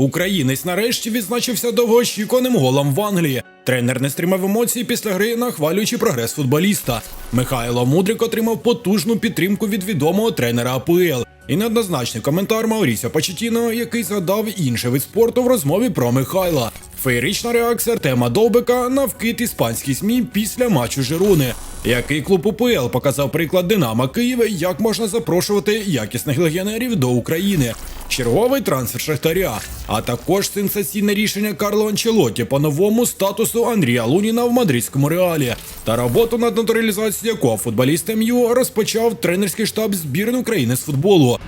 Українець нарешті відзначився довгоочікуваним голом в Англії. Тренер не стримав емоцій після гри, нахвалюючи прогрес футболіста. Михайло Мудрик отримав потужну підтримку від відомого тренера АПЛ. І неоднозначний коментар Маурісіо Почетіно, який згадав інший вид спорту в розмові про Михайла. Феєрична реакція Артема Довбика на вкид іспанських СМІ після матчу Жируни. Який клуб УПЛ показав приклад Динамо Києва, як можна запрошувати якісних легіонерів до України. Черговий трансфер Шахтаря, а також сенсаційне рішення Карло Анчелоті по новому статусу Андрія Луніна в мадридському реалі та роботу над натуралізацією якого футболіст МЮ розпочав тренерський штаб збірної України з футболу.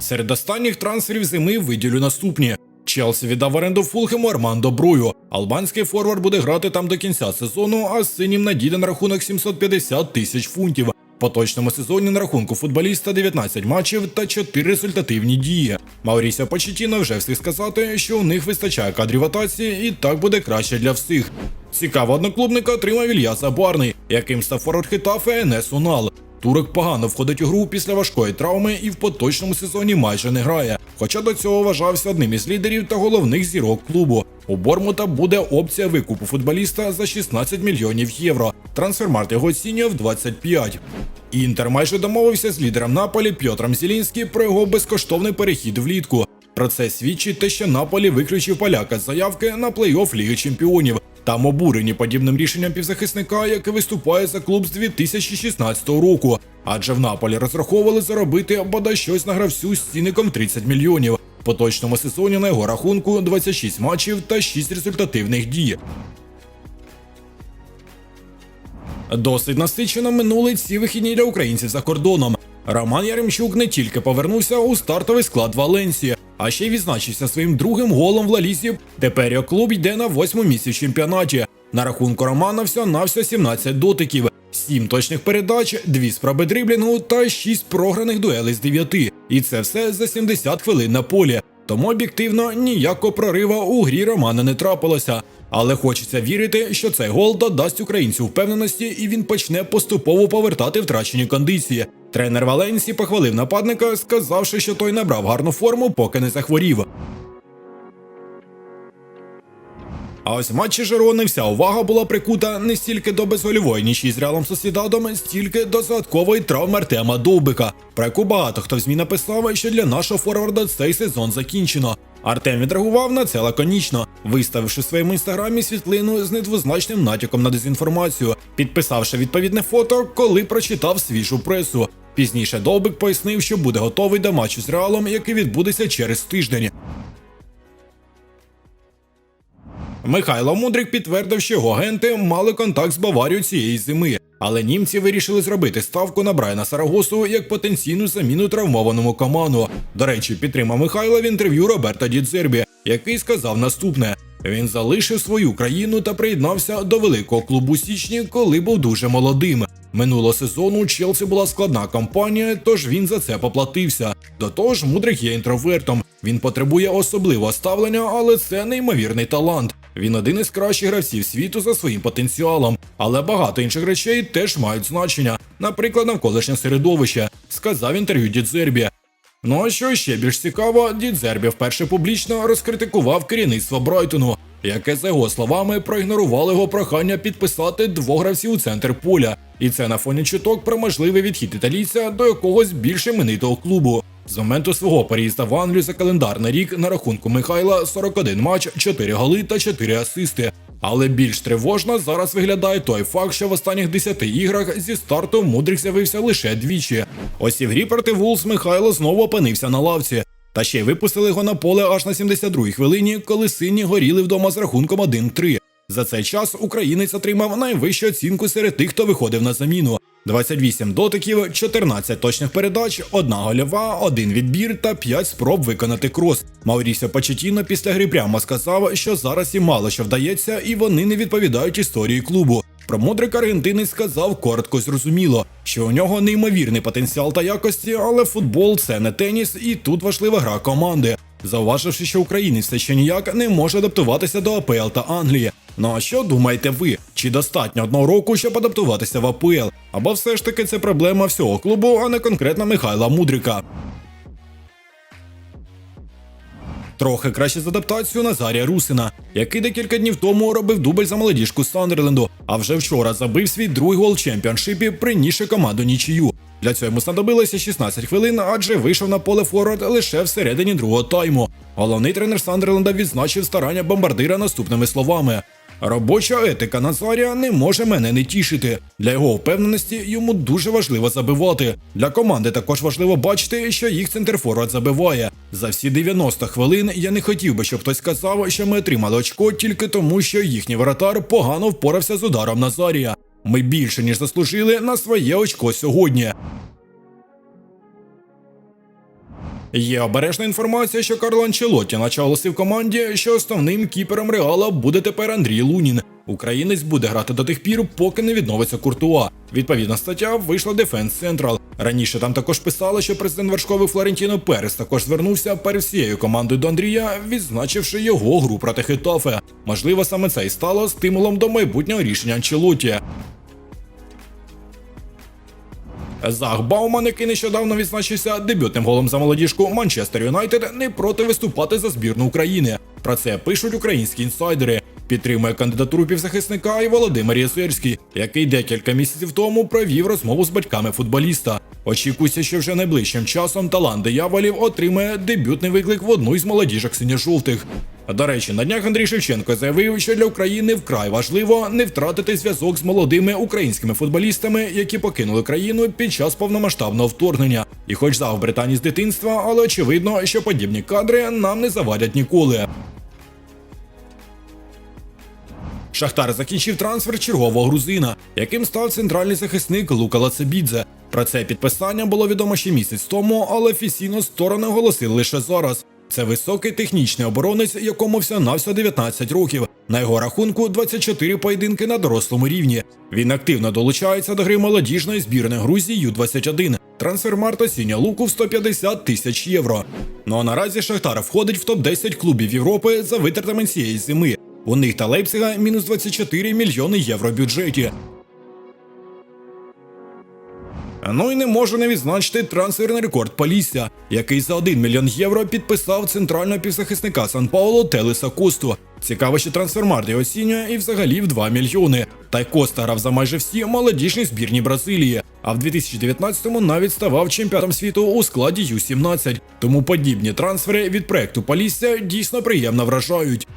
Серед останніх трансферів зими виділю наступні. Челсі віддав оренду Фулхему Армандо Брую. Албанський форвард буде грати там до кінця сезону, а синім надійде на рахунок 750 тисяч фунтів. Поточному сезоні на рахунку футболіста 19 матчів та 4 результативні дії. Маурісіо Почетіно вже встиг сказати, що у них вистачає кадрів атації і так буде краще для всіх. Цікаво одноклубника отримав Ільяса Барний, яким став форвард Хетафе Енес Унал. Турок погано входить у гру після важкої травми і в поточному сезоні майже не грає. Хоча до цього вважався одним із лідерів та головних зірок клубу. У Бормута буде опція викупу футболіста за 16 мільйонів євро. Трансфермарт його оцінює в 25. Інтер майже домовився з лідером Наполі Пьотром Зілінським про його безкоштовний перехід влітку. Про це свідчить те, що Наполі виключив поляка з заявки на плей-офф Ліги Чемпіонів. Там обурені подібним рішенням півзахисника, який виступає за клуб з 2016 року. Адже в Наполі розраховували заробити бодай щось на гравцю з цінником 30 мільйонів. Поточному сезоні на його рахунку 26 матчів та 6 результативних дій. Досить насичено минули ці вихідні для українців за кордоном. Роман Яремчук не тільки повернувся у стартовий склад Валенсії, а ще й відзначився своїм другим голом в Лалісі. Тепер його клуб йде на восьмому місці в чемпіонаті. На рахунку Романа всього навсього 17 дотиків, 7 точних передач, 2 спроби дриблінгу та 6 програних дуелей з 9. І це все за 70 хвилин на полі. Тому об'єктивно ніякого прорива у грі Романа не трапилося. Але хочеться вірити, що цей гол додасть українцю впевненості і він почне поступово повертати втрачені кондиції. Тренер Валенсі похвалив нападника, сказавши, що той набрав гарну форму, поки не захворів. А ось в матчі Жерони вся увага була прикута не стільки до безгольової нічі з Реалом Сосідадом, стільки до загадкової травми Артема Довбика, про яку багато хто в ЗМІ написав, що для нашого форварда цей сезон закінчено. Артем відреагував на це лаконічно, виставивши в своєму інстаграмі світлину з недвозначним натяком на дезінформацію, підписавши відповідне фото, коли прочитав свіжу пресу. Пізніше Довбик пояснив, що буде готовий до матчу з Реалом, який відбудеться через тиждень. Михайло Мудрик підтвердив, що його агенти мали контакт з Баварією цієї зими, але німці вирішили зробити ставку на Брайана Сарагосу як потенційну заміну травмованому команду. До речі, підтримав Михайла в інтерв'ю Роберта Дідзербі, який сказав наступне: він залишив свою країну та приєднався до великого клубу січні, коли був дуже молодим. Минулого сезону Челсі була складна кампанія, тож він за це поплатився. До того ж, Мудрик є інтровертом. Він потребує особливого ставлення, але це неймовірний талант. Він один із кращих гравців світу за своїм потенціалом, але багато інших речей теж мають значення, наприклад, навколишнє середовище, сказав інтерв'ю Дідзербі. Ну а що ще більш цікаво, Дідзербі вперше публічно розкритикував керівництво Брайтону, яке, за його словами, проігнорувало його прохання підписати двох гравців у центр поля, і це на фоні чуток про можливий відхід італійця до якогось більш іменитого клубу. З моменту свого переїзду в Англію за календарний рік на рахунку Михайла 41 матч, 4 голи та 4 асисти. Але більш тривожно зараз виглядає той факт, що в останніх 10 іграх зі старту Мудрик з'явився лише двічі. Ось і в грі проти Вулс Михайло знову опинився на лавці. Та ще й випустили його на поле аж на 72-й хвилині, коли сині горіли вдома з рахунком 1-3. За цей час українець отримав найвищу оцінку серед тих, хто виходив на заміну. 28 дотиків, 14 точних передач, одна гольова, один відбір та 5 спроб виконати крос. Маурісіо Почетіно після гри прямо сказав, що зараз їм мало що вдається, і вони не відповідають історії клубу. Про Мудрика аргентинець сказав коротко зрозуміло, що у нього неймовірний потенціал та якості, але футбол це не теніс, і тут важлива гра команди. Зауваживши, що українець все ще ніяк не може адаптуватися до АПЛ та Англії. Ну а що думаєте ви? Чи достатньо одного року, щоб адаптуватися в АПЛ? Або все ж таки це проблема всього клубу, а не конкретно Михайла Мудрика? Трохи краще з адаптацію Назарія Русина, який декілька днів тому робив дубль за молодіжку Сандерленду, а вже вчора забив свій другий гол в чемпіоншипі, принісши команду нічию. Для цього йому знадобилося 16 хвилин, адже вийшов на поле форвард лише всередині другого тайму. Головний тренер Сандерленда відзначив старання бомбардира наступними словами. Робоча етика Назарія не може мене не тішити. Для його впевненості йому дуже важливо забивати. Для команди також важливо бачити, що їх центрфорвард забиває. За всі 90 хвилин я не хотів би, щоб хтось сказав, що ми отримали очко тільки тому, що їхній воротар погано впорався з ударом Назарія. Ми більше ніж заслужили на своє очко сьогодні. Є обережна інформація, що Карло Анчелотті в команді, що основним кіпером Реала буде тепер Андрій Лунін. Українець буде грати до тих пір, поки не відновиться Куртуа. Відповідна стаття вийшла Defense Central. Раніше там також писали, що президент Вершкови Флорентіно Перес також звернувся перед всією командою до Андрія, відзначивши його гру проти Хетафе. Можливо, саме це і стало стимулом до майбутнього рішення Анчелотті. Зах Бауман, який нещодавно відзначився дебютним голом за молодіжку Манчестер Юнайтед, не проти виступати за збірну України. Про це пишуть українські інсайдери. Підтримує кандидатуру півзахисника і Володимир Єсирський, який декілька місяців тому провів розмову з батьками футболіста. Очікується, що вже найближчим часом талант дияволів отримає дебютний виклик в одну із молодіжок синьо-жовтих. До речі, на днях Андрій Шевченко заявив, що для України вкрай важливо не втратити зв'язок з молодими українськими футболістами, які покинули країну під час повномасштабного вторгнення. І хоч зав Британії з дитинства, але очевидно, що подібні кадри нам не завадять ніколи. Шахтар закінчив трансфер чергового грузина, яким став центральний захисник Лука Лацебідзе. Про це підписання було відомо ще місяць тому, але офіційно сторони оголосили лише зараз. Це високий технічний оборонець, якому всього навсього 19 років. На його рахунку 24 поєдинки на дорослому рівні. Він активно долучається до гри молодіжної збірної Грузії Ю-21. Трансфермарт осіння луку в 150 тисяч євро. Ну а наразі Шахтар входить в топ-10 клубів Європи за витратами цієї зими. У них та Лейпцига мінус 24 мільйони євро бюджеті. Ну і не можу не відзначити трансферний рекорд Полісся, який за 1 мільйон євро підписав центрального півзахисника Сан Пауло Телеса Косту. Цікаво, що трансфермарт оцінює і взагалі в 2 мільйони. Та й Коста грав за майже всі молодіжні збірні Бразилії. А в 2019-му навіть ставав чемпіоном світу у складі Ю-17. Тому подібні трансфери від проекту Полісся дійсно приємно вражають.